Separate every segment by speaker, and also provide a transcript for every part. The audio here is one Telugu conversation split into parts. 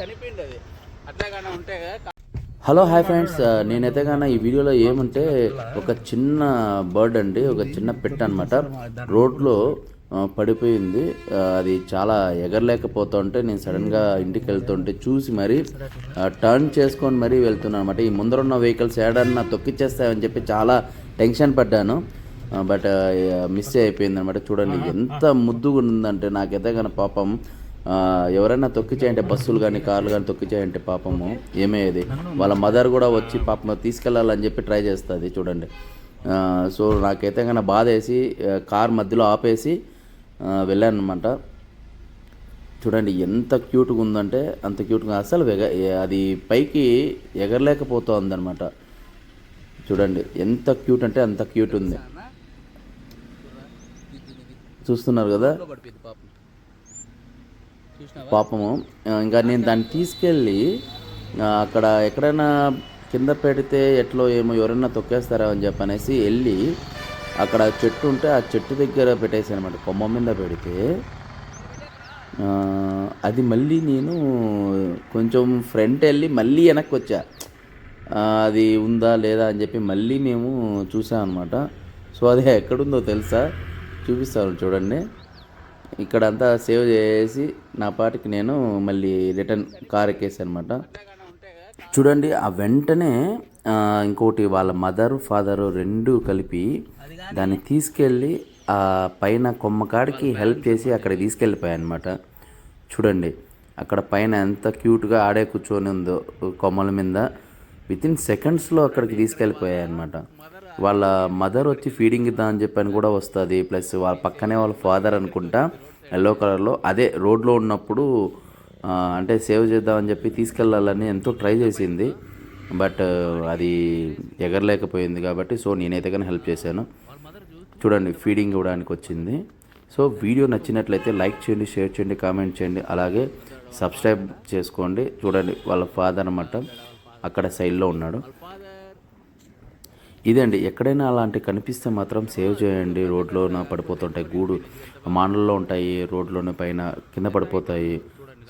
Speaker 1: చనిపోయింది అది అట్లాగానే ఉంటే
Speaker 2: హలో హాయ్ ఫ్రెండ్స్. నేనైతే కానీ ఈ వీడియోలో ఏమంటే ఒక చిన్న బర్డ్ అండి ఒక చిన్న పెట్ అనమాట రోడ్లో పడిపోయింది. అది చాలా ఎగరలేకపోతుంటే నేను సడన్గా ఇంటికి వెళ్తుంటే చూసి మరి టర్న్ చేసుకొని మరీ వెళ్తున్నాను అనమాట ఈ ముందరున్న వెహికల్స్ ఏడన్నా తొక్కిచ్చేస్తాయని చెప్పి చాలా టెన్షన్ పడ్డాను. బట్ మిస్ అయిపోయింది అనమాట చూడండి ఎంత ముద్దుగా ఉందంటే నాకైతే కానీ పాపం ఎవరైనా తొక్కిచేయంటే బస్సులు కానీ కార్లు కానీ తొక్కిచేయంటే పాపము ఏమయ్యేది? వాళ్ళ మదర్ కూడా వచ్చి పాపం తీసుకెళ్ళాలని చెప్పి ట్రై చేస్తుంది చూడండి. సో నాకైతే కన్నా బాధ వేసి కార్ మధ్యలో ఆపేసి వెళ్ళాను అనమాట చూడండి ఎంత క్యూట్గా ఉందంటే అంత క్యూట్గా అసలు వెగ అది పైకి ఎగరలేకపోతుంది అనమాట చూడండి ఎంత క్యూట్ అంటే అంత క్యూట్ ఉంది. చూస్తున్నారు కదా?
Speaker 1: పాపం
Speaker 2: పాపము. ఇంకా నేను దాన్ని తీసుకెళ్ళి అక్కడ ఎక్కడైనా కింద పెడితే ఎట్లో ఏమో ఎవరైనా తొక్కేస్తారా అని చెప్పనేసి వెళ్ళి అక్కడ చెట్టు ఉంటే ఆ చెట్టు దగ్గర పెట్టేసి అనమాట కొమ్మ మీద పెడితే. అది మళ్ళీ నేను కొంచెం ఫ్రంట్ వెళ్ళి మళ్ళీ వెనక్కి వచ్చా. అది ఉందా లేదా అని చెప్పి మళ్ళీ మేము చూసాం అనమాట సో అది ఎక్కడుందో తెలుసా? చూపిస్తాను చూడండి. ఇక్కడంతా సేవ్ చేసి నా పాటికి నేను మళ్ళీ రిటర్న్ కార్ ఎక్కేసి అనమాట చూడండి ఆ వెంటనే ఇంకోటి వాళ్ళ మదర్ ఫాదరు రెండు కలిపి దాన్ని తీసుకెళ్ళి ఆ పైన కొమ్మ కాడికి హెల్ప్ చేసి అక్కడ తీసుకెళ్ళిపోయాయి అనమాట చూడండి అక్కడ పైన ఎంత క్యూట్గా ఆడే కూర్చొని ఉందో కొమ్మల మీద. విత్ ఇన్ సెకండ్స్లో అక్కడికి తీసుకెళ్ళిపోయాయి అనమాట వాళ్ళ మదర్ వచ్చి ఫీడింగ్ ఇద్దాం అని చెప్పని కూడా వస్తుంది. ప్లస్ వాళ్ళ పక్కనే వాళ్ళ ఫాదర్ అనుకుంటా ఎల్లో కలర్లో అదే రోడ్లో ఉన్నప్పుడు అంటే సేవ్ చేద్దామని చెప్పి తీసుకెళ్ళాలని ఎంతో ట్రై చేసింది. బట్ అది ఎగరలేకపోయింది కాబట్టి సో నేనైతే కానీ హెల్ప్ చేశాను. చూడండి ఫీడింగ్ ఇవ్వడానికి వచ్చింది. సో వీడియో నచ్చినట్లయితే లైక్ చేయండి షేర్ చేయండి కామెంట్ చేయండి. అలాగే సబ్స్క్రైబ్ చేసుకోండి. చూడండి వాళ్ళ ఫాదర్ అనమాట అక్కడ సైడ్లో ఉన్నాడు. ఇదండి ఎక్కడైనా అలాంటి కనిపిస్తే మాత్రం సేవ్ చేయండి. రోడ్లోన పడిపోతుంటాయి గూడు మానల్లో ఉంటాయి రోడ్లోనే పైన కింద పడిపోతాయి.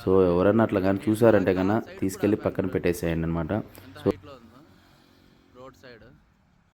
Speaker 2: సో ఎవరైనా అట్లా కానీ చూసారంటే కన్నా తీసుకెళ్ళి పక్కన పెట్టేసేయండి అనమాట సో